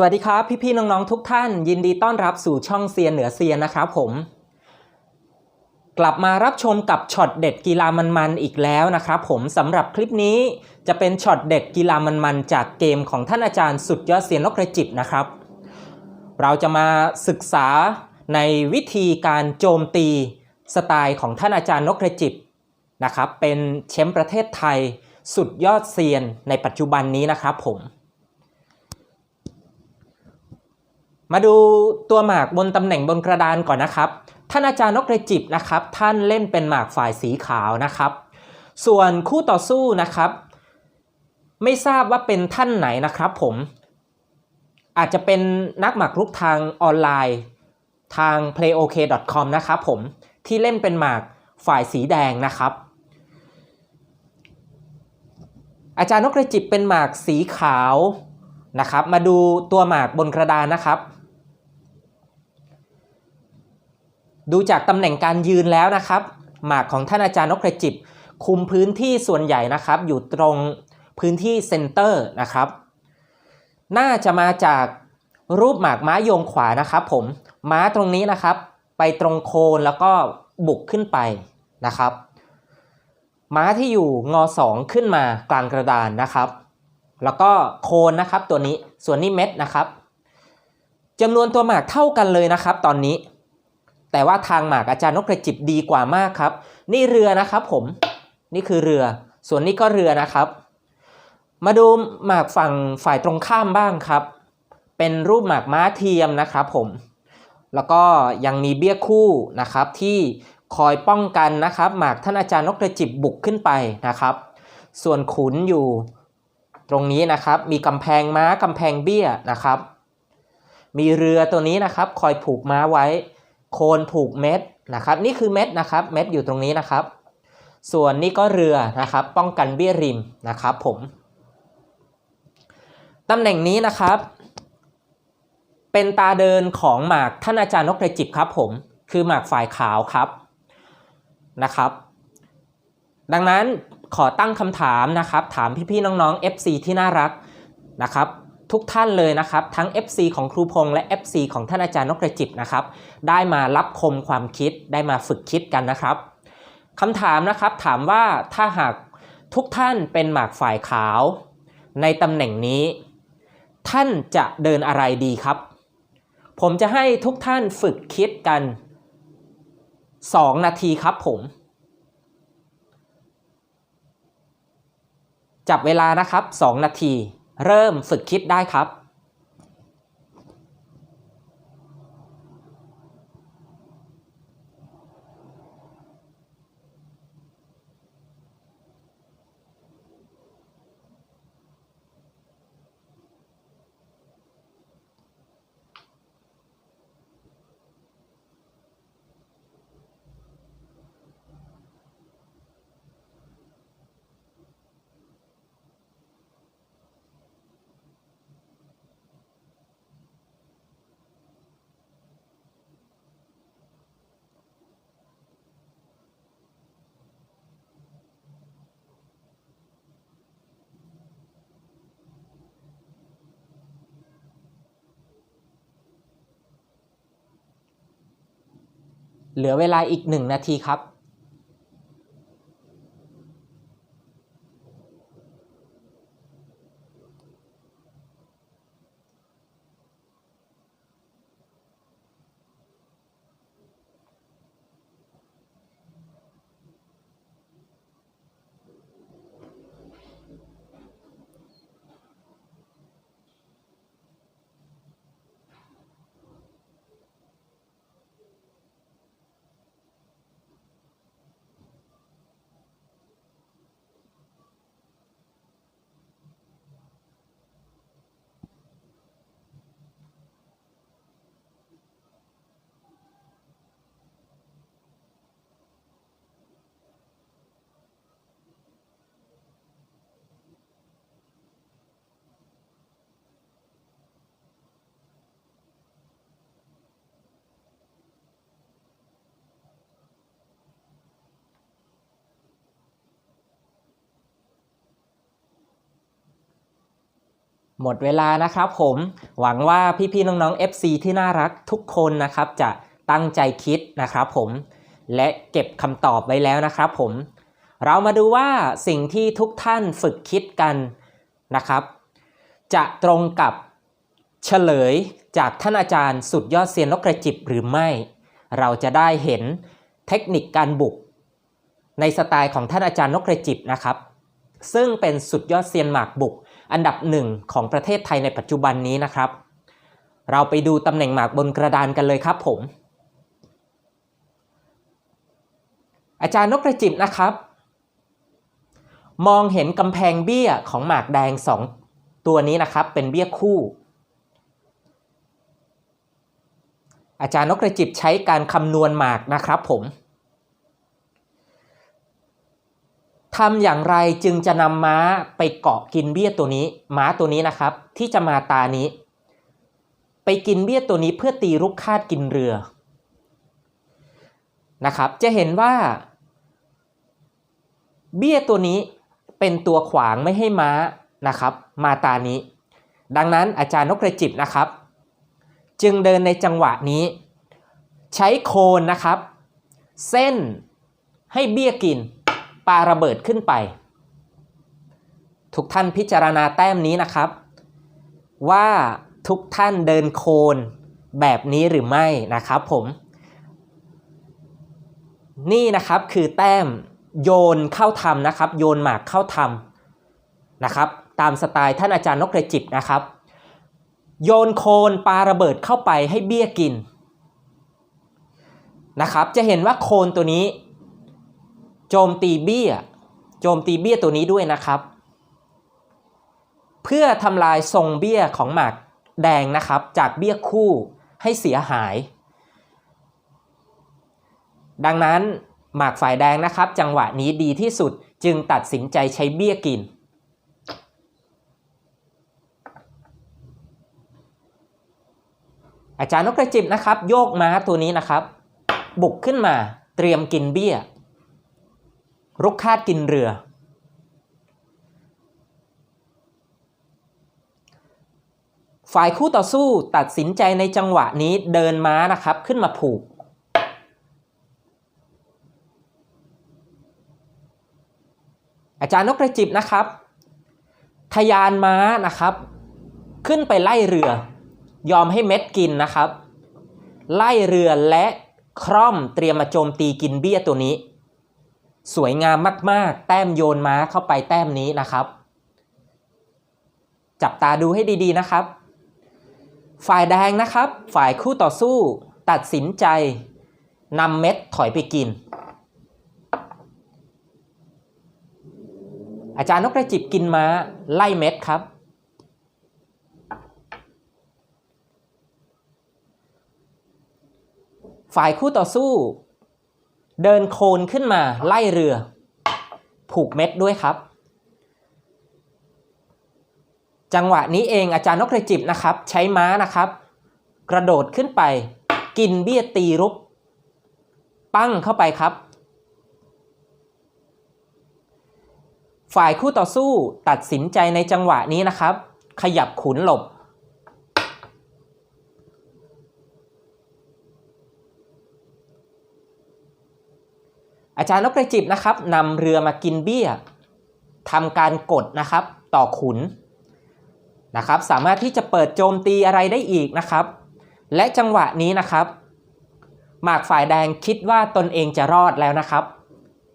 สวัสดีครับ พี่ๆน้องๆทุกท่าน ยินดีต้อนรับสู่ช่องเซียนเหนือเซียนนะครับผม กลับมารับชมกับช็อตเด็ดกีฬามันๆอีกแล้วนะครับผมสำหรับคลิปนี้จะเป็นช็อตเด็ดกีฬามันๆจากเกมของท่านอาจารย์สุดยอดเซียนนกกระจิบนะครับ เราจะมาศึกษาในวิธีการโจมตีสไตล์ของท่านอาจารย์นกกระจิบนะครับเป็นแชมป์ประเทศไทย สุดยอดเซียนในปัจจุบันนี้นะครับผม มาดูตัวหมากบนตำแหน่งบนกระดานก่อนนะครับ ท่านอาจารย์นกกระจิบนะครับ ท่านเล่นเป็นหมากฝ่ายสีขาวนะครับ ส่วนคู่ต่อสู้นะครับ ไม่ทราบว่าเป็นท่านไหนนะครับผม อาจจะเป็นนักหมากรุกทางออนไลน์ทาง playok.com นะครับผมที่เล่นเป็นหมากฝ่ายสีแดงนะครับ อาจารย์นกกระจิบเป็นหมากสีขาวนะครับ มาดูตัวหมากบนกระดานนะครับ ดูจากตำแหน่งการยืนแล้วนะครับ หมากของท่านอาจารย์นกกระจิบ คุมพื้นที่ส่วนใหญ่นะครับ อยู่ตรงพื้นที่เซนเตอร์นะครับ น่าจะมาจากรูปหมากม้าโยงขวานะครับ ผมม้าตรงนี้นะครับ ไปตรงโคนแล้วก็บุกขึ้นไปนะครับ ม้าที่อยู่งอสองขึ้นมากลางกระดานนะครับ แล้วก็โคนนะครับตัวนี้ส่วนนี้เม็ดนะครับจำนวนตัวหมากเท่ากันเลยนะครับ ตอนนี้ แต่ว่าทางหมากอาจารย์นกกระจิบดีกว่ามากครับ นี่เรือนะครับผมนี่คือเรือ ส่วนนี้ก็เรือนะครับ มาดูหมากฝั่งฝ่ายตรงข้ามบ้างครับ เป็นรูปหมากม้าเทียมนะครับผมแล้วก็ยังมีเบี้ยคู่นะครับที่คอยป้องกันนะครับ หมากท่านอาจารย์นกกระจิบบุกขึ้นไปนะครับ ส่วนขุนอยู่ตรงนี้นะครับ มีกำแพงม้ากำแพงเบี้ยนะครับ มีเรือตัวนี้นะครับ คอยผูกม้าไว้ โคนผูกเม็ดนะครับ นี่คือเม็ดนะครับ เม็ดอยู่ตรงนี้นะครับ ส่วนนี้ก็เรือนะครับ ป้องกันเบี้ยริมนะครับ ผม ตำแหน่งนี้นะครับ เป็นตาเดินของหมากท่านอาจารย์นกกระจิบครับผม คือหมากฝ่ายขาวครับนะครับ ดังนั้นขอตั้งคำถามนะครับ ถามพี่ๆน้องๆ FC ที่น่ารักนะครับ ทุกท่านเลยนะครับ ทั้ง FC ของครูพงษ์และ FC ของท่านอาจารย์นกกระจิบนะครับ ได้มารับคมความคิดได้มาฝึกคิดกันนะครับคำถามนะครับถามว่าถ้าหากทุกท่านเป็นหมากฝ่ายขาว ในตำแหน่งนี้ ท่านจะเดินอะไรดีครับ ผมจะให้ทุกท่านฝึกคิดกัน 2 นาทีครับผม จับเวลานะครับ 2 นาที เริ่มฝึกคิดได้ครับ เหลือเวลาอีก 1 นาทีครับ หมดเวลานะครับผมหวังว่าพี่ๆน้องๆ FC ที่น่ารักทุกคนนะครับจะตั้งใจคิดนะครับผมและเก็บคำตอบไว้แล้วนะครับผมเรามาดูว่าสิ่งที่ทุกท่านฝึกคิดกันนะครับ จะตรงกับเฉลยจากท่านอาจารย์สุดยอดเซียนนกกระจิบหรือไม่ เราจะได้เห็นเทคนิคการบุก ในสไตล์ของท่านอาจารย์นกกระจิบนะครับ ซึ่งเป็นสุดยอดเซียนหมากบุก อันดับหนึ่งของประเทศไทยในปัจจุบันนี้นะครับ เราไปดูตำแหน่งหมากบนกระดานกันเลยครับผม อาจารย์นกกระจิบนะครับ มองเห็นกำแพงเบี้ยของหมากแดงสองตัวนี้นะครับ เป็นเบี้ยคู่ อาจารย์นกกระจิบใช้การคำนวณหมากนะครับผม ทำอย่างไรจึงจะนำม้าไปเกาะกินเบี้ยตัวนี้ ม้าตัวนี้นะครับ ที่จะมาตานี้ ไปกินเบี้ยตัวนี้เพื่อตีรุกคาดกินเรือนะครับ จะเห็นว่า เบี้ยตัวนี้เป็นตัวขวางไม่ให้ม้านะครับ มาตานี้ ดังนั้นอาจารย์นกกระจิบนะครับ จึงเดินในจังหวะนี้ ใช้โคนนะครับ เส้นให้เบี้ยกิน ปาระเบิดขึ้นไป ทุกท่านพิจารณาแต้มนี้นะครับ ว่าทุกท่านเดินโคนแบบนี้หรือไม่นะครับผม นี่นะครับคือแต้มโยนเข้าทำนะครับ โยนหมากเข้าทำนะครับ ตามสไตล์ท่านอาจารย์นกกระจิบนะครับ โยนโคนปาระเบิดเข้าไปให้เบี้ยกินนะครับ จะเห็นว่าโคนตัวนี้ โจมตีเบี้ย โจมตีเบี้ยตัวนี้ด้วยนะครับ เพื่อทำลายทรงเบี้ยของหมากแดงนะครับ จากเบี้ยคู่ให้เสียหาย ดังนั้นหมากฝ่ายแดงนะครับ จังหวะนี้ดีที่สุดจึงตัดสินใจใช้เบี้ยกิน อาจารย์นกกระจิบนะครับ โยกม้าตัวนี้นะครับ บุกขึ้นมาเตรียมกินเบี้ย รุกคาดกินเรือ ฝ่ายคู่ต่อสู้ตัดสินใจในจังหวะนี้เดินม้านะครับขึ้นมาผูก อาจารย์นกกระจิบนะครับ ทยานม้านะครับ ขึ้นไปไล่เรือ ยอมให้เม็ดกินนะครับ ไล่เรือและคร่อมเตรียมมาโจมตีกินเบี้ยตัวนี้ สวยงามมาก ๆ แต้มโยนม้าเข้าไปแต้มนี้นะครับ จับตาดูให้ดีๆนะครับ ฝ่ายแดงนะครับ ฝ่ายคู่ต่อสู้ ตัดสินใจนำเม็ดถอยไปกิน อาจารย์นกกระจิบกินม้าไล่เม็ดครับ ฝ่ายคู่ต่อสู้ เดินโคนขึ้นมาไล่เรือ ผูกเม็ดด้วยครับ จังหวะนี้เองอาจารย์นกกระจิบนะครับ ใช้ม้านะครับ กระโดดขึ้นไป กินเบี้ยตีรุกปั้งเข้าไปครับ ฝ่ายคู่ต่อสู้ตัดสินใจในจังหวะนี้นะครับ ขยับขุนหลบ อาจารย์นกกระจิบนะครับนำเรือมากินเบี้ยทำการกดนะครับต่อขุนนะครับ สามารถที่จะเปิดโจมตีอะไรได้อีกนะครับ และจังหวะนี้นะครับ หมากฝ่ายแดงคิดว่าตนเองจะรอดแล้วนะครับ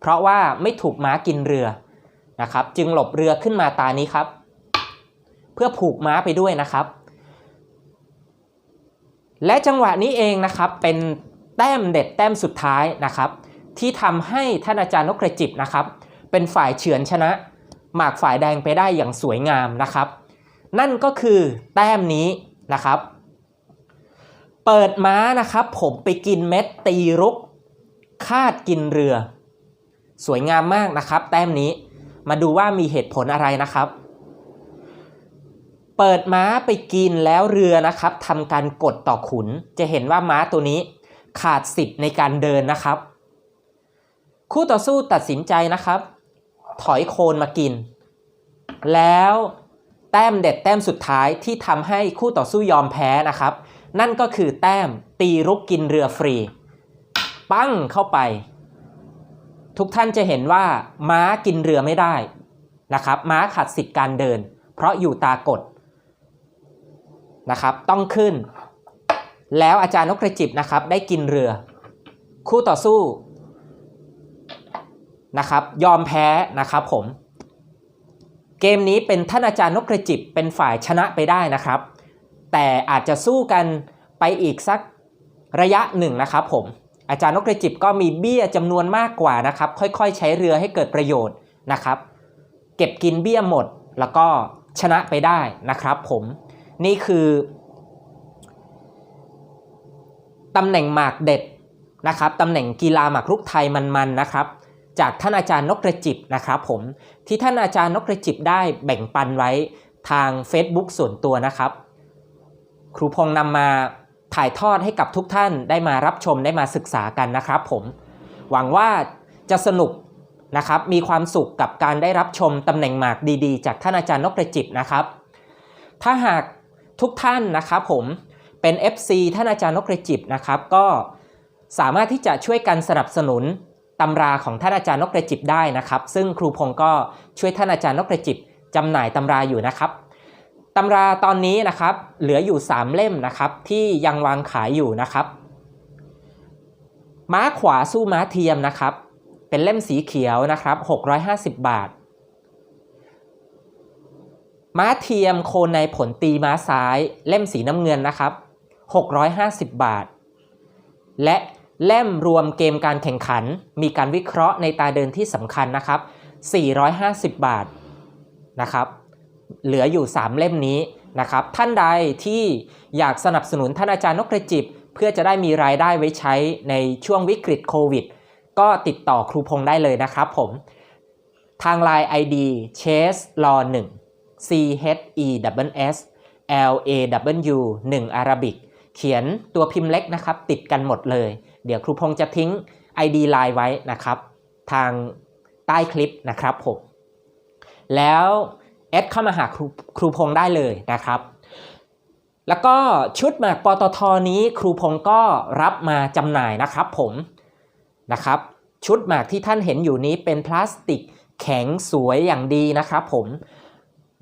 เพราะว่าไม่ถูกม้ากินเรือนะครับ จึงหลบเรือขึ้นมาตานี้ครับ เพื่อผูกม้าไปด้วยนะครับ และจังหวะนี้เองนะครับเป็นแต้มเด็ดแต้มสุดท้ายนะครับ ที่ทำให้ท่านอาจารย์นกกระจิบนะครับ เป็นฝ่ายเฉือนชนะ หมากฝ่ายแดงไปได้อย่างสวยงามนะครับ นั่นก็คือแต้มนี้นะครับ เปิดม้านะครับ ผมไปกินเม็ดตีรุก คาดกินเรือ สวยงามมากนะครับ แต้มนี้มาดูว่ามีเหตุผลอะไรนะครับ เปิดม้าไปกินแล้วเรือนะครับทำการกดต่อขุน จะเห็นว่าม้าตัวนี้ขาดสิทธิ์ในการเดินนะครับ คู่ต่อสู้ตัดสินใจนะครับ ถอยโคนมากิน แล้วแต้มเด็ดแต้มสุดท้ายที่ทำให้คู่ต่อสู้ยอมแพ้นะครับ นั่นก็คือแต้มตีรุกกินเรือฟรี ปั้งเข้าไป ทุกท่านจะเห็นว่าม้ากินเรือไม่ได้นะครับ ม้าขาดสิทธิ์การเดิน เพราะอยู่ตากฎนะครับ ต้องขึ้น แล้วอาจารย์นกกระจิบนะครับ ได้กินเรือ คู่ต่อสู้ นะครับยอมแพ้นะครับผม เกมนี้เป็นท่านอาจารย์นกกระจิบเป็นฝ่ายชนะไปได้นะครับ แต่อาจจะสู้กันไปอีกสักระยะหนึ่งนะครับผมอาจารย์นกกระจิบก็มีเบี้ยจำนวนมากกว่านะครับ ค่อยๆ ใช้เรือให้เกิดประโยชน์นะครับ เก็บกินเบี้ยหมดแล้วก็ชนะไปได้นะครับผมนี่คือตำแหน่งหมากเด็ดนะครับตำแหน่งกีฬาหมากรุกไทยมันๆนะครับ จากท่านอาจารย์นกกระจิบนะครับผมที่ท่านอาจารย์นกกระจิบได้แบ่งปันไว้ทาง Facebook ส่วนตัวนะครับ ครูพงนำมาถ่ายทอดให้กับทุกท่านได้มารับชมได้มาศึกษากันนะครับผมหวังว่าจะสนุกนะครับมีความสุขกับการได้รับชมตำแหน่งหมากดีๆ จากท่านอาจารย์นกกระจิบนะครับ ถ้าหากทุกท่านนะครับผมเป็น FC ท่านอาจารย์นกกระจิบนะครับ ก็สามารถที่จะช่วยกันสนับสนุน ตำราของท่านอาจารย์นกกระจิบได้นะครับ ซึ่งครูพงศ์ก็ช่วยท่านอาจารย์นกกระจิบจำหน่ายตำราอยู่นะครับตำราตอนนี้นะครับเหลืออยู่ 3 เล่มนะครับที่ยังวางขายอยู่นะครับ ม้าขวาสู้ม้าเทียมนะครับ เป็นเล่มสีเขียวนะครับ 650 บาท ม้าเทียมโคนในผลตีม้าซ้าย เล่มสีน้ำเงินนะครับ 650 บาท และ เล่มรวมเกมการแข่งขัน มีการวิเคราะห์ในตาเดินที่สำคัญนะครับ 450 บาทนะครับ เหลืออยู่ 3 เล่มนี้นะครับ ท่านใดที่อยากสนับสนุนท่านอาจารย์นกกระจิบ เพื่อจะได้มีรายได้ไว้ใช้ในช่วงวิกฤตโควิด ก็ติดต่อครูพงษ์ได้เลยนะครับผม ทาง Line ID chase law 1 C H E W S L A W 1 Arabic เขียนตัวพิมพ์เล็กนะครับ ติดกันหมดเลย เดี๋ยวครูพงษ์จะทิ้ง ID Line ไว้นะครับ ทางใต้คลิปนะครับผมแล้วแอดเข้ามาหาครูครูพงษ์ได้เลยนะครับ แล้วก็ชุดหมากปตทนี้ครูพงษ์ก็รับมาจำหน่ายนะครับผมนะครับ ชุดหมากที่ท่านเห็นอยู่นี้เป็นพลาสติกแข็งสวยอย่างดีนะครับผม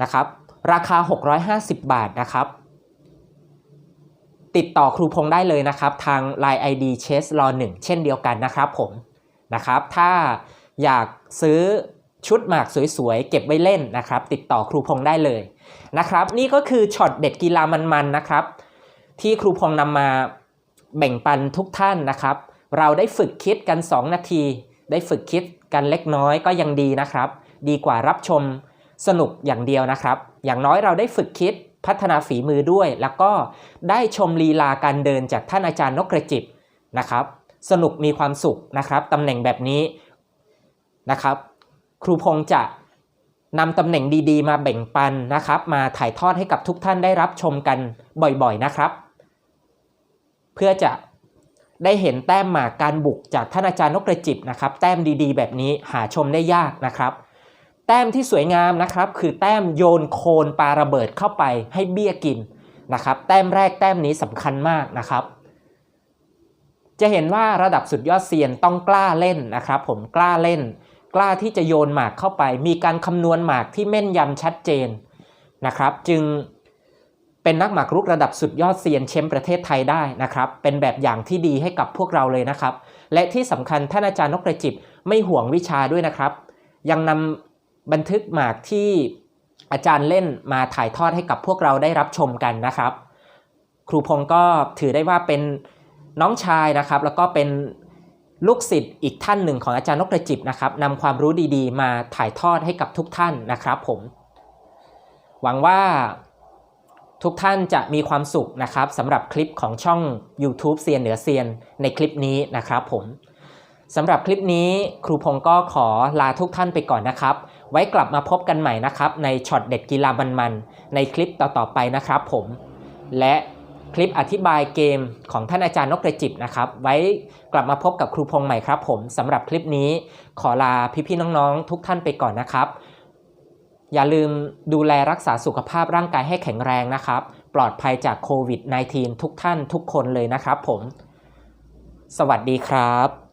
นะครับ ราคา 650 บาทนะครับ ติดต่อครูพงษ์ได้เลยนะครับ ทาง Line ID Chase Law 1เช่นเดียวกันนะครับผมนะครับ ถ้าอยากซื้อชุดหมากสวยๆ เก็บไว้เล่นนะครับ ติดต่อครูพงษ์ได้เลยนะครับ นี่ก็คือช็อตเด็ดกีฬามันๆนะครับ ที่ครูพงษ์นำมาแบ่งปันทุกท่านนะครับ เราได้ฝึกคิดกัน 2 นาที ได้ฝึกคิดกันเล็กน้อยก็ยังดีนะครับ ดีกว่ารับชมสนุกอย่างเดียวนะครับ อย่างน้อยเราได้ฝึกคิด พัฒนาฝีมือด้วย แล้วก็ได้ชมลีลาการเดินจากท่านอาจารย์นกกระจิบนะครับ สนุกมีความสุขนะครับตำแหน่งแบบนี้นะครับ ครูพงษ์จะนำตำแหน่งดีๆ มาแบ่งปันนะครับ มาถ่ายทอดให้กับทุกท่านได้รับชมกันบ่อยๆนะครับ เพื่อจะได้เห็นแต้มหมากการบุกจากท่านอาจารย์นกกระจิบนะครับ แต้มดีๆ แบบนี้หาชมได้ยากนะครับ แต้มที่สวยงามนะครับคือแต้มโยนโคนปาระเบิดเข้าไปให้เบี้ยกินนะครับแต้มแรกแต้มนี้สำคัญมากนะครับ จะเห็นว่าระดับสุดยอดเซียนต้องกล้าเล่นนะครับผมกล้าเล่น กล้าที่จะโยนหมากเข้าไป มีการคำนวณหมากที่แม่นยำชัดเจนนะครับ จึงเป็นนักหมากรุกระดับสุดยอดเซียนแชมป์ประเทศไทยได้นะครับ เป็นแบบอย่างที่ดีให้กับพวกเราเลยนะครับ และที่สำคัญท่านอาจารย์นกกระจิบไม่ห่วงวิชาด้วยนะครับ ยังนำ บันทึกหมากที่อาจารย์เล่นมาถ่ายทอดให้กับพวกเราได้รับชมกันนะครับ ครูพงศ์ก็ถือได้ว่าเป็นน้องชายนะครับ แล้วก็เป็นลูกศิษย์อีกท่านหนึ่งของอาจารย์นกกระจิบนะครับนำความรู้ดีๆ มาถ่ายทอดให้กับทุกท่านนะครับผม หวังว่าทุกท่านจะมีความสุขนะครับสำหรับคลิปของช่อง YouTube เซียนเหนือเซียนในคลิปนี้นะครับผมสำหรับคลิปนี้ครูพงศ์ก็ขอลาทุกท่านไปก่อนนะครับ ไว้กลับมาพบกันใหม่นะครับ ในช็อตเด็ดกีฬามันๆ ในคลิปต่อๆไปนะครับผม และคลิปอธิบายเกมของท่านอาจารย์นกกระจิบนะครับ ไว้กลับมาพบกับครูพงศ์ใหม่ครับผมสำหรับคลิปนี้ขอลาพี่ๆน้องๆ ทุกท่านไปก่อนนะครับ อย่าลืมดูแลรักษาสุขภาพร่างกายให้แข็งแรงนะครับ ปลอดภัยจากโควิด -19 ทุกท่านทุกคนเลยนะครับผม สวัสดีครับ